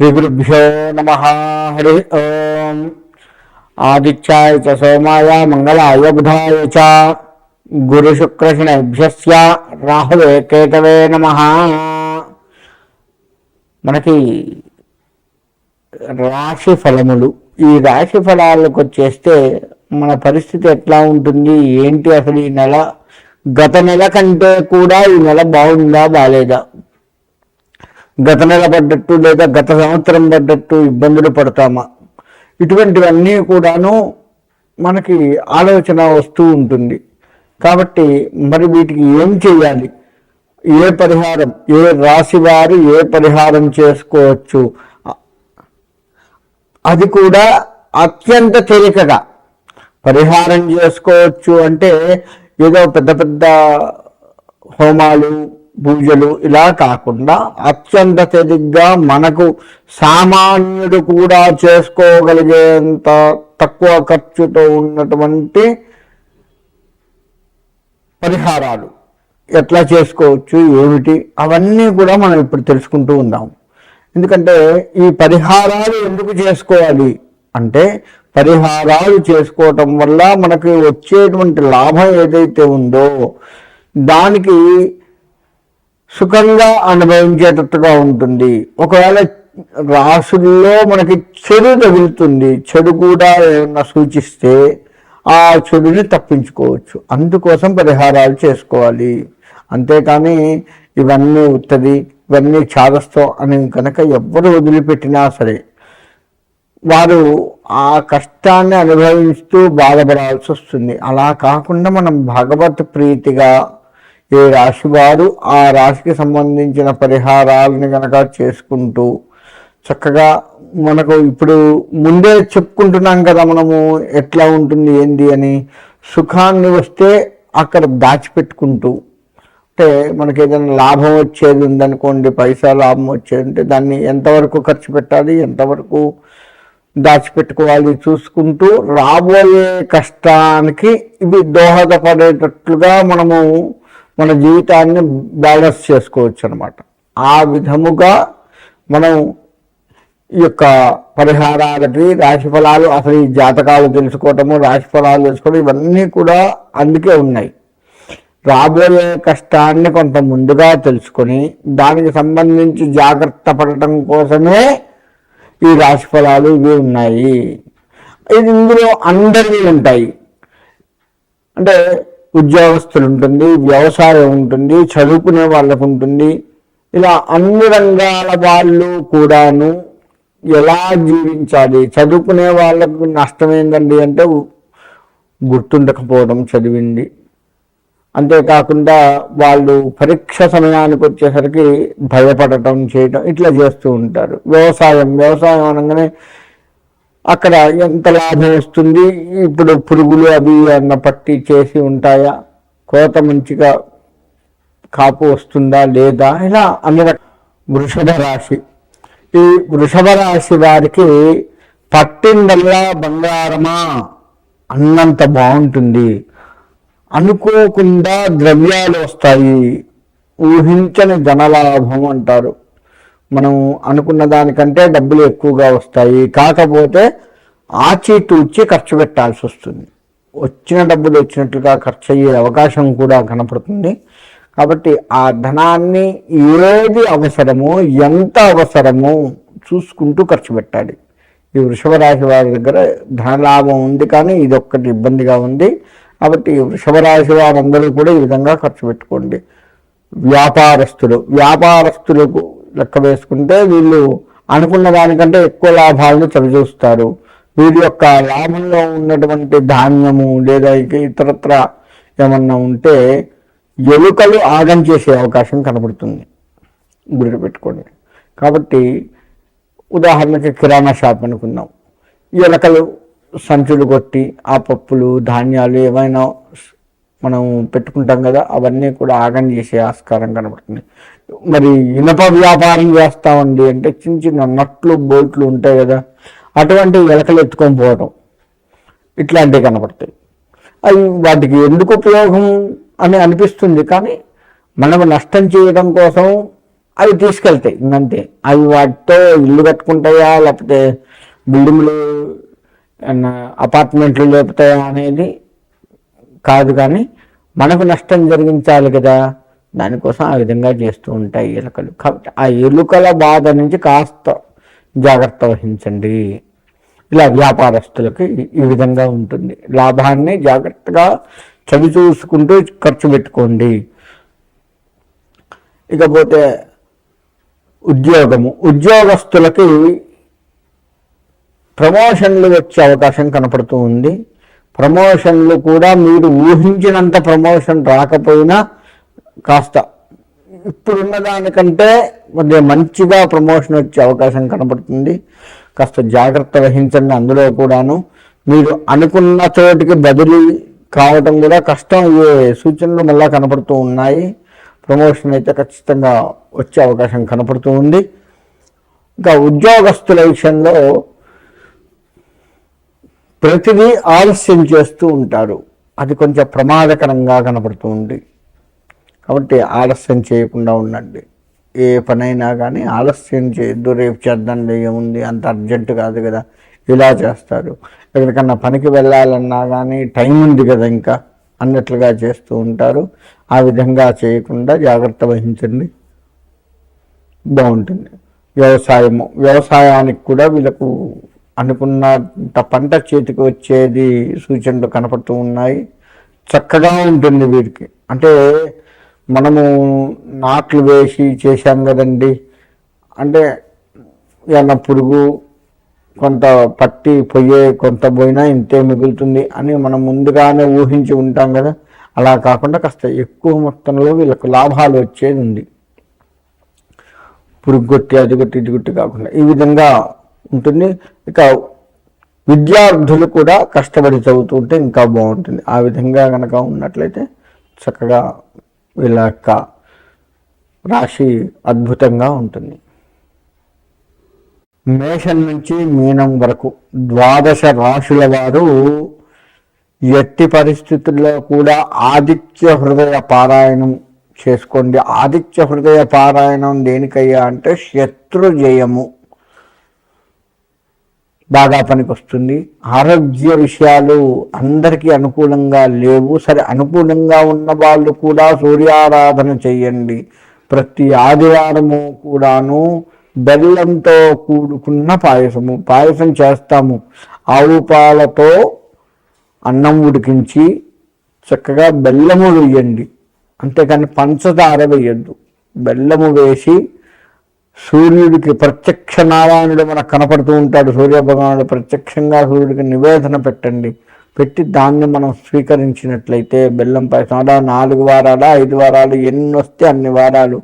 శ్రీగురుభ్యో నమ హరి ఓం ఆదిత్యాయ చ సోమాయ మంగళాయ బుధాయ చ గురుశుక్రశనభ్యస్య రాహువే కేతవే నమ మనకి రాశి ఫలములు ఈ రాశి ఫలాలకు వచ్చేస్తే మన పరిస్థితి ఎట్లా ఉంటుంది? ఏంటి అసలు ఈ నెల? గత నెల కంటే కూడా ఈ నెల బాగుందా బాగాలేదా గత నెల పడ్డట్టు లేదా గత సంవత్సరం పడ్డట్టు ఇబ్బందులు పడతామా? ఇటువంటివన్నీ కూడాను మనకి ఆలోచన వస్తూ ఉంటుంది. కాబట్టి మరి వీటికి ఏం చేయాలి ఏ పరిహారం ఏ రాశి వారు ఏ పరిహారం చేసుకోవచ్చు? అది కూడా అత్యంత తేలికగా. పరిహారం చేసుకోవచ్చు అంటే ఏదో పెద్ద పెద్ద హోమాలు పూజలు ఇలా కాకుండా అత్యంత తేలిగ్గా మనకు సామాన్యుడు కూడా చేసుకోగలిగేంత తక్కువ ఖర్చుతో ఉన్నటువంటి పరిహారాలు ఎట్లా చేసుకోవచ్చు ఏమిటి అవన్నీ కూడా మనం ఇప్పుడు తెలుసుకుంటూ ఉందాం. ఎందుకంటే ఈ పరిహారాలు ఎందుకు చేసుకోవాలి అంటే పరిహారాలు చేసుకోవటం వల్ల మనకి వచ్చేటువంటి లాభం ఏదైతే ఉందో దానికి సుఖంగా అనుభవించేటట్టుగా ఉంటుంది. ఒకవేళ రాసుల్లో మనకి చెడు తగులుతుంది చెడు కూడా ఏమన్నా సూచిస్తే ఆ చెడుని తప్పించుకోవచ్చు. అందుకోసం పరిహారాలు చేసుకోవాలి. అంతేకాని ఇవన్నీ ఉత్తది ఇవన్నీ చాదస్తం అని కనుక ఎవ్వరు వదిలిపెట్టినా సరే వారు ఆ కష్టాన్ని అనుభవిస్తూ బాధపడాల్సి వస్తుంది అలా కాకుండా మనం భగవత్ ప్రీతిగా ఏ రాశి వారు ఆ రాశికి సంబంధించిన పరిహారాలను కనుక చేసుకుంటూ చక్కగా మనకు ఇప్పుడు ముందే చెప్పుకుంటున్నాం కదా మనము ఎట్లా ఉంటుంది ఏంది అని సుఖాన్ని వస్తే అక్కడ దాచిపెట్టుకుంటూ అంటే మనకి ఏదైనా లాభం వచ్చేది ఉందనుకోండి పైసా లాభం వచ్చేది అంటే దాన్ని ఎంతవరకు ఖర్చు పెట్టాలి ఎంతవరకు దాచిపెట్టుకోవాలి చూసుకుంటూ రాబోయే కష్టానికి ఇవి దోహదపడేటట్లుగా మనము మన జీవితాన్ని బ్యాలెన్స్ చేసుకోవచ్చు అనమాట ఆ విధముగా మనం ఈ యొక్క పరిహారాలకి రాశి ఫలాలు అసలు ఈ జాతకాలు తెలుసుకోవటము రాశి ఫలాలు తెలుసుకోవడం ఇవన్నీ కూడా అందుకే ఉన్నాయి. రాబోయే కష్టాన్ని కొంత ముందుగా తెలుసుకొని దానికి సంబంధించి జాగ్రత్త పడటం కోసమే ఈ రాశి ఫలాలు ఇవి ఉన్నాయి. ఇది ఇందులో అందరివి ఉంటాయి. అంటే ఉద్యోగస్తులు ఉంటుంది వ్యవసాయం ఉంటుంది చదువుకునే వాళ్ళకు ఉంటుంది. ఇలా అన్ని రంగాల వాళ్ళు కూడాను ఎలా జీవించాలి? చదువుకునే వాళ్ళకు నష్టం ఏంటండి అంటే గుర్తుండకపోవడం చదివింది. అంతేకాకుండా వాళ్ళు పరీక్ష సమయానికి వచ్చేసరికి భయపడటం చేయటం ఇట్లా చేస్తూ ఉంటారు. వ్యవసాయం వ్యవసాయం అనగానే అక్కడ ఎంత లాభం వస్తుంది? ఇప్పుడు పురుగులు అవి అన్న పట్టి చేసి ఉంటాయా? కోత మంచిగా కాపు వస్తుందా లేదా? ఇలా అన్ని వృషభ రాశి. ఈ వృషభ రాశి వారికి పట్టిందల్లా బంగారమా? అన్నంత బాగుంటుంది. అనుకోకుండా ద్రవ్యాలు వస్తాయి. ఊహించని ధనలాభం అంటారు. మనం అనుకున్న దానికంటే డబ్బులు ఎక్కువగా వస్తాయి. కాకపోతే ఆచితూచి ఖర్చు పెట్టాల్సి వస్తుంది. వచ్చిన డబ్బులు వచ్చినట్లుగా ఖర్చు అయ్యే అవకాశం కూడా కనపడుతుంది. కాబట్టి ఆ ధనాన్ని ఏది అవసరమో ఎంత అవసరమో చూసుకుంటూ ఖర్చు పెట్టాలి. ఈ వృషభ రాశి వారి దగ్గర ధనలాభం ఉంది కానీ ఇది ఒక్కటి ఇబ్బందిగా ఉంది. కాబట్టి వృషభ రాశి వారందరూ కూడా ఈ విధంగా ఖర్చు పెట్టుకోండి. వ్యాపారస్తులు వ్యాపారస్తులకు లెక్క వేసుకుంటే వీళ్ళు అనుకున్న దానికంటే ఎక్కువ లాభాలను చవిచూస్తారు. వీరి యొక్క లాభంలో ఉన్నటువంటి ధాన్యము లేదా ఇతరత్ర ఏమన్నా ఉంటే ఎలుకలు ఆగం చేసే అవకాశం కనబడుతుంది. గుర్తుపెట్టుకోండి కాబట్టి ఉదాహరణకి కిరాణా షాప్ అనుకుందాం. ఎలకలు సంచులు కొట్టి ఆ పప్పులు ధాన్యాలు ఏమైనా మనం పెట్టుకుంటాం కదా అవన్నీ కూడా ఆగం చేసే ఆస్కారం కనబడుతుంది. మరి ఇనప వ్యాపారం చేస్తామండి అంటే చిన్న చిన్న నట్లు బోట్లు ఉంటాయి కదా అటువంటి ఎలకలు ఎత్తుకొని పోవడం ఇట్లాంటివి కనపడతాయి. అవి వాటికి ఎందుకు ఉపయోగం అని అనిపిస్తుంది కానీ మనం నష్టం చేయడం కోసం అవి తీసుకెళ్తాయి. ఇంకంతే. అవి వాటితో ఇల్లు కట్టుకుంటాయా లేకపోతే బిల్డింగ్లు అపార్ట్మెంట్లు లేపుతాయా అనేది కాదు కానీ మనకు నష్టం జరిగించాలి కదా. దానికోసం ఆ విధంగా చేస్తూ ఉంటాయి ఎలుకలు. కాబట్టి ఆ ఎలుకల బాధ నుంచి కాస్త జాగ్రత్త వహించండి. ఇలా వ్యాపారస్తులకి ఈ విధంగా ఉంటుంది. లాభాన్ని జాగ్రత్తగా చవి చూసుకుంటూ ఖర్చు పెట్టుకోండి. ఇకపోతే ఉద్యోగము. ఉద్యోగస్తులకి ప్రమోషన్లు వచ్చే అవకాశం కనపడుతూ ఉంది. ప్రమోషన్లు కూడా మీరు ఊహించినంత ప్రమోషన్ రాకపోయినా కాస్త ఇప్పుడున్న దానికంటే కొద్దిగా మంచిగా ప్రమోషన్ వచ్చే అవకాశం కనపడుతుంది. కాస్త జాగ్రత్త వహించండి అందులో కూడాను. మీరు అనుకున్న చోటికి బదిలీ కావటం కూడా కష్టం. అయ్యే సూచనలు మళ్ళీ కనపడుతూ ఉన్నాయి. ప్రమోషన్ అయితే ఖచ్చితంగా వచ్చే అవకాశం కనపడుతూ ఉంది. ఇంకా ఉద్యోగస్తుల విషయంలో ప్రతిదీ ఆలస్యం చేస్తూ ఉంటారు. అది కొంచెం ప్రమాదకరంగా కనపడుతూ ఉంది. కాబట్టి ఆలస్యం చేయకుండా ఉండండి. ఏ పనైనా కానీ ఆలస్యం చేయొద్దు. రేపు చేద్దాం ఏముంది? అంత అర్జెంటు కాదు కదా. ఇలా చేస్తారు. ఎక్కడికన్నా పనికి వెళ్ళాలన్నా కానీ టైం ఉంది కదా ఇంకా. అన్నట్లుగా చేస్తూ ఉంటారు. ఆ విధంగా చేయకుండా జాగ్రత్త వహించండి. బాగుంటుంది. వ్యవసాయము. వ్యవసాయానికి కూడా వీళ్ళకు అనుకున్నంత పంట చేతికి వచ్చేది సూచనలు కనపడుతూ ఉన్నాయి. చక్కగా ఉంటుంది వీరికి. అంటే మనము నాట్లు వేసి చేశాం కదండి. అంటే ఏమన్నా పురుగు కొంత పట్టి పొయ్యే కొంత పోయినా ఇంతే మిగులుతుంది అని మనం ముందుగానే ఊహించి ఉంటాం కదా. అలా కాకుండా కాస్త ఎక్కువ మొత్తంలో వీళ్ళకు లాభాలు వచ్చేది ఉంది. పురుగు కొట్టి అది కొట్టి ఇది కొట్టి కాకుండా ఈ విధంగా ఉంటుంది. ఇక విద్యార్థులు కూడా కష్టపడి చదువుతుంటే ఇంకా బాగుంటుంది. ఆ విధంగా కనుక ఉన్నట్లయితే చక్కగా వీళ్ళ యొక్క రాశి అద్భుతంగా ఉంటుంది. మేషం నుంచి మీనం వరకు ద్వాదశ రాశుల వారు ఎట్టి పరిస్థితుల్లో కూడా ఆదిత్య హృదయ పారాయణం చేసుకోండి. ఆదిత్య హృదయ పారాయణం దేనికయ్యా అంటే శత్రు జయము బాగా పనికొస్తుంది. ఆరోగ్య విషయాలు అందరికీ అనుకూలంగా లేవు. సరే అనుకూలంగా ఉన్న వాళ్ళు కూడా సూర్యారాధన చేయండి. ప్రతి ఆదివారము కూడాను బెల్లంతో కూడుకున్న పాయసము. పాయసం చేస్తాము. ఆవు పాలతో అన్నం ఉడికించి చక్కగా బెల్లము వేయండి. అంతేకాని పంచదార వేయద్దు. బెల్లము వేసి సూర్యుడికి ప్రత్యక్ష నారాయణుడు మనకు కనపడుతూ ఉంటాడు. సూర్య భగవానుడు ప్రత్యక్షంగా సూర్యుడికి నివేదన పెట్టండి. పెట్టి దాన్ని మనం స్వీకరించినట్లయితే బెల్లం పాయసం నాలుగు వారాల ఐదు వారాలు ఎన్ని వస్తే అన్ని వారాలు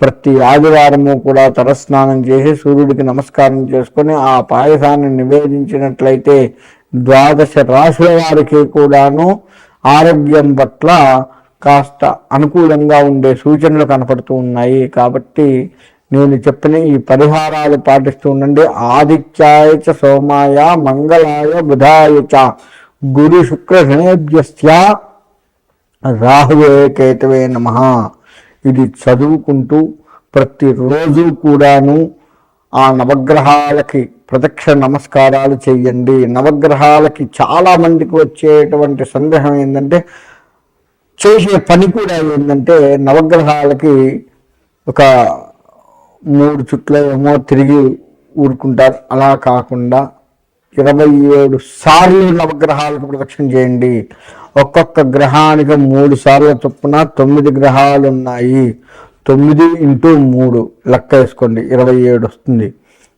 ప్రతి ఆదివారము కూడా తలస్నానం చేసి సూర్యుడికి నమస్కారం చేసుకొని ఆ పాయసాన్ని నివేదించినట్లయితే ద్వాదశ రాశుల వారికి కూడాను ఆరోగ్యం పట్ల కాస్త అనుకూలంగా ఉండే సూచనలు కనపడుతూ ఉన్నాయి. కాబట్టి నేను చెప్పిన ఈ పరిహారాలు పాటిస్తూ ఉండండి. ఆదిత్యాయ చ సోమాయ మంగళాయ బుధాయ చ. గురు శుక్ర శనేభ్యస్య రాహువే కేతవే నమ. ఇది చదువుకుంటూ ప్రతిరోజు కూడాను ఆ నవగ్రహాలకి ప్రదక్ష నమస్కారాలు చేయండి. నవగ్రహాలకి చాలా మందికి వచ్చేటువంటి సందేహం ఏంటంటే చేసే పని కూడా ఏంటంటే నవగ్రహాలకి ఒక మూడు చుట్ల ఏమో తిరిగి ఊరుకుంటారు. అలా కాకుండా ఇరవై ఏడు సార్లు నవగ్రహాలకు ప్రదక్షిణ చేయండి. ఒక్కొక్క గ్రహానికి మూడు సార్ల చొప్పున తొమ్మిది గ్రహాలు ఉన్నాయి. తొమ్మిది ఇంటూ మూడు లెక్క వేసుకోండి. ఇరవై ఏడు వస్తుంది.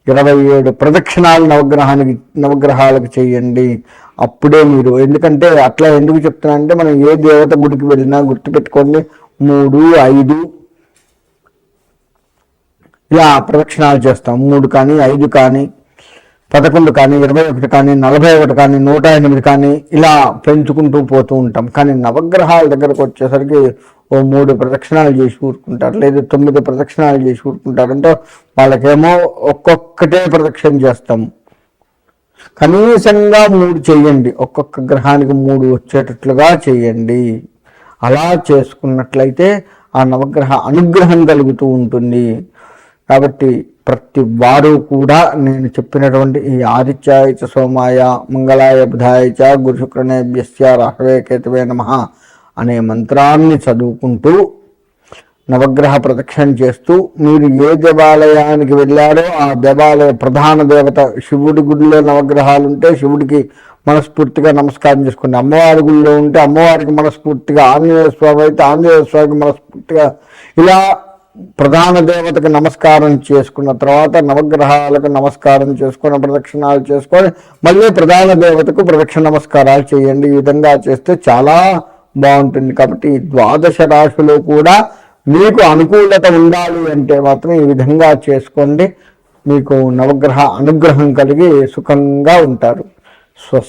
ఇరవై ఏడు ప్రదక్షిణాలు నవగ్రహానికి నవగ్రహాలకు చేయండి. అప్పుడే మీరు ఎందుకంటే అట్లా ఎందుకు చెప్తున్నా అంటే మనం ఏ దేవత గుడికి వెళ్ళినా గుర్తుపెట్టుకోండి. మూడు ఐదు ఇలా ప్రదక్షిణాలు చేస్తాం. మూడు కానీ ఐదు కానీ పదకొండు కానీ ఇరవై ఒకటి కానీ నలభై ఒకటి కానీ నూట ఎనిమిది కానీ ఇలా పెంచుకుంటూ పోతూ ఉంటాం. కానీ నవగ్రహాల దగ్గరకు వచ్చేసరికి ఓ మూడు ప్రదక్షిణాలు చేసి ఊరుకుంటారు. లేదా తొమ్మిది ప్రదక్షిణాలు చేసి ఊరుకుంటారు. అంటే వాళ్ళకేమో ఒక్కొక్కటే ప్రదక్షిణ చేస్తాం. కనీసంగా మూడు చేయండి. ఒక్కొక్క గ్రహానికి మూడు వచ్చేటట్లుగా చేయండి. అలా చేసుకున్నట్లయితే ఆ నవగ్రహ అనుగ్రహం కలుగుతూ ఉంటుంది. కాబట్టి ప్రతి వారు కూడా నేను చెప్పినటువంటి ఈ ఆదిత్యాయ చ సోమాయ మంగళాయ బుధాయ చ గురు శుక్రనేభ్యస్య రాహవే కేతవే నమ అనే మంత్రాన్ని చదువుకుంటూ నవగ్రహ ప్రదక్షిణ చేస్తూ మీరు ఏ దేవాలయానికి వెళ్ళారో ఆ దేవాలయ ప్రధాన దేవత శివుడి గుడిలో నవగ్రహాలు ఉంటే శివుడికి మనస్ఫూర్తిగా నమస్కారం చేసుకోండి అమ్మవారి గుడిలో ఉంటే అమ్మవారికి మనస్ఫూర్తిగా ఆంజనేయ స్వామి అయితే ఆంజనేయ స్వామికి మనస్ఫూర్తిగా ఇలా ప్రధాన దేవతకు నమస్కారం చేసుకున్న తర్వాత నవగ్రహాలకు నమస్కారం చేసుకొని ప్రదక్షిణాలు చేసుకొని మళ్ళీ ప్రధాన దేవతకు ప్రదక్షిణ నమస్కారాలు చేయండి. ఈ విధంగా చేస్తే చాలా బాగుంటుంది. కాబట్టి ఈ ద్వాదశ రాశిలో కూడా మీకు అనుకూలత ఉండాలి అంటే మాత్రం ఈ విధంగా చేసుకోండి. మీకు నవగ్రహ అనుగ్రహం కలిగి సుఖంగా ఉంటారు. స్వస్తి